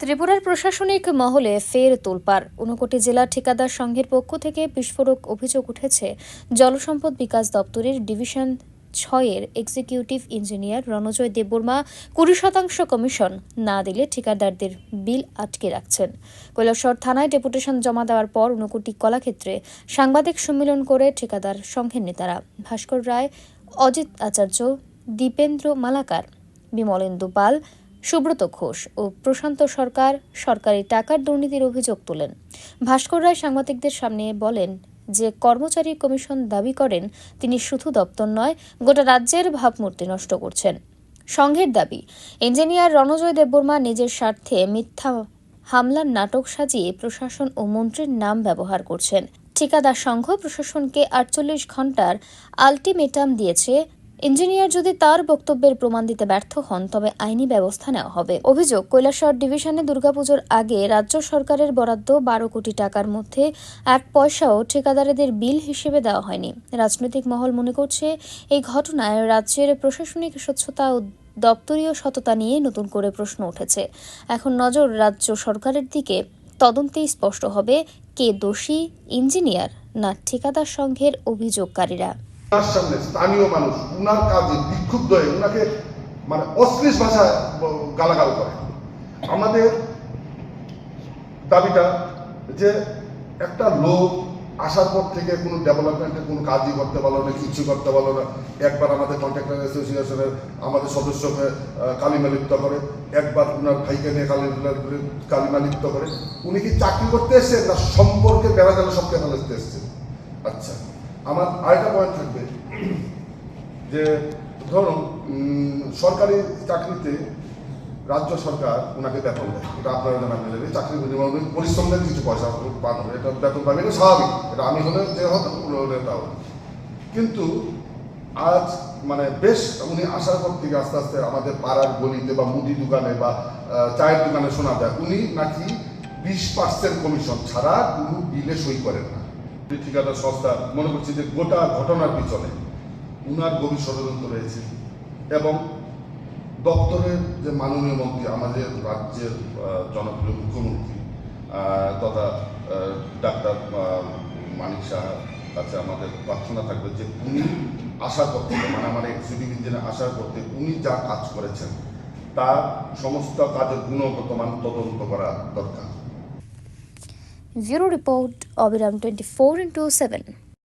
ত্রিপুরার প্রশাসনিক মহলে ফের তোলপার ঊনকোটি জেলা ঠিকাদার সংঘের পক্ষ থেকে বিস্ফোরক অভিযোগ উঠেছে। জলসম্পদ বিকাশ দপ্তরের ডিভিশন ছয়ের এক্সিকিউটিভ ইঞ্জিনিয়ার রণজয় দেববর্মা কুড়ি শতাংশ কমিশন না দিলে ঠিকাদারদের বিল আটকে রাখছেন। কৈলাসহর থানায় ডেপুটেশন জমা দেওয়ার পর ঊনকোটি কলাক্ষেত্রে সাংবাদিক সম্মেলন করে ঠিকাদার সংঘের নেতারা। ভাস্কর রায়, অজিত আচার্য, দীপেন্দ্র মালাকার, বিমলেন্দু পাল সুব্রত ঘোষ ও প্রশান্ত সরকার সরকারি টাকার দুর্নীতির অভিযোগ তোলেন। ভাস্কর রায় সাংবাদিকদের সামনে বলেন যে, কর্মচারী কমিশন দাবি করেন, তিনি শুধু দপ্তর নয়, গোটা রাজ্যের ভাবমূর্তি নষ্ট করছেন। সংঘের দাবি, ইঞ্জিনিয়ার রণজয় দেববর্মা নিজের স্বার্থে মিথ্যা হামলার নাটক সাজিয়ে প্রশাসন ও মন্ত্রীর নাম ব্যবহার করছেন। ঠিকাদার সংঘ প্রশাসনকে আটচল্লিশ ঘণ্টার আলটিমেটাম দিয়েছে ইঞ্জিনিয়ার যদি তার বক্তব্যের প্রমাণ দিতে ব্যর্থ হন, তবে আইনি ব্যবস্থা নেওয়া হবে। অভিযোগ, কৈলাসহর ডিভিশনে দুর্গাপুজোর আগে রাজ্য সরকারের বরাদ্দ বারো কোটি টাকার মধ্যে এক পয়সাও ঠিকাদারদের বিল হিসেবে দেওয়া হয়নি। রাজনৈতিক মহল মনে করছে, এই ঘটনায় রাজ্যের প্রশাসনিক স্বচ্ছতা ও দপ্তরীয় সততা নিয়ে নতুন করে প্রশ্ন উঠেছে। এখন নজর রাজ্য সরকারের দিকে। তদন্তেই স্পষ্ট হবে, কে দোষী, ইঞ্জিনিয়ার না ঠিকাদার সংঘের অভিযোগকারীরা। তার সামনে স্থানীয় মানুষ উনার কাজে বিক্ষুব্ধ হয়ে উনাকে মানে অশ্লীল ভাষায় গালাগাল করে। আমাদের দাবিটা যে একটা লোক আসার পর থেকে কোনো ডেভেলপমেন্টের কোনো কাজই করতে পারল না কিছু করতে পারল না। একবার আমাদের কন্ট্রাক্টর অ্যাসোসিয়েশনের আমাদের সদস্যকে আহ, কালিমা লিপ্ত করে। একবার উনার ভাইকে নিয়ে কালি কালিমা লিপ্ত করে। উনি কি চাকরি করতে এসছেন না সম্পর্কে বেড়া গেলে সবকে ফেলাতে এসছেন আচ্ছা। আমার আরেকটা পয়েন্ট থাকবে। যে ধরুন সরকারি চাকরিতে রাজ্য সরকার ওনাকে বেতন দেয়। এটা আপনারা জানা গেলেন এই চাকরি বিনিময়ে পরিশ্রম কিছু পয়সা পান হবে। এটা বেতন পাবেন এটা স্বাভাবিক। এটা আমি হলে যে হতো হলে তাও কিন্তু আজ মানে বেশ উনি আসার পর থেকে আস্তে আস্তে আমাদের পাড়ার গলিতে বা মুদি দোকানে বা চায়ের দোকানে শোনা যায়, উনি নাকি বিশ পার্সেন্ট কমিশন ছাড়া কোনো বিলে সই করেন না। ঠিকাদার সংস্থা মনে করছি যে গোটা ঘটনার পিছনে উনার গভীর ষড়যন্ত্র রয়েছে। এবং দপ্তরের যে মাননীয় মন্ত্রী, আমাদের রাজ্যের জনপ্রিয় মুখ্যমন্ত্রী তথা ডাক্তার মানিক সাহার কাছে আমাদের প্রার্থনা থাকবে যে উনি পর থেকে মানে আমার এক্সিকিউটিভ ইঞ্জিনিয়ার পর থেকে উনি যা কাজ করেছেন, তার সমস্ত কাজের গুণগত মান তদন্ত করা দরকার। Zero. Report, Obiram 24 into 7.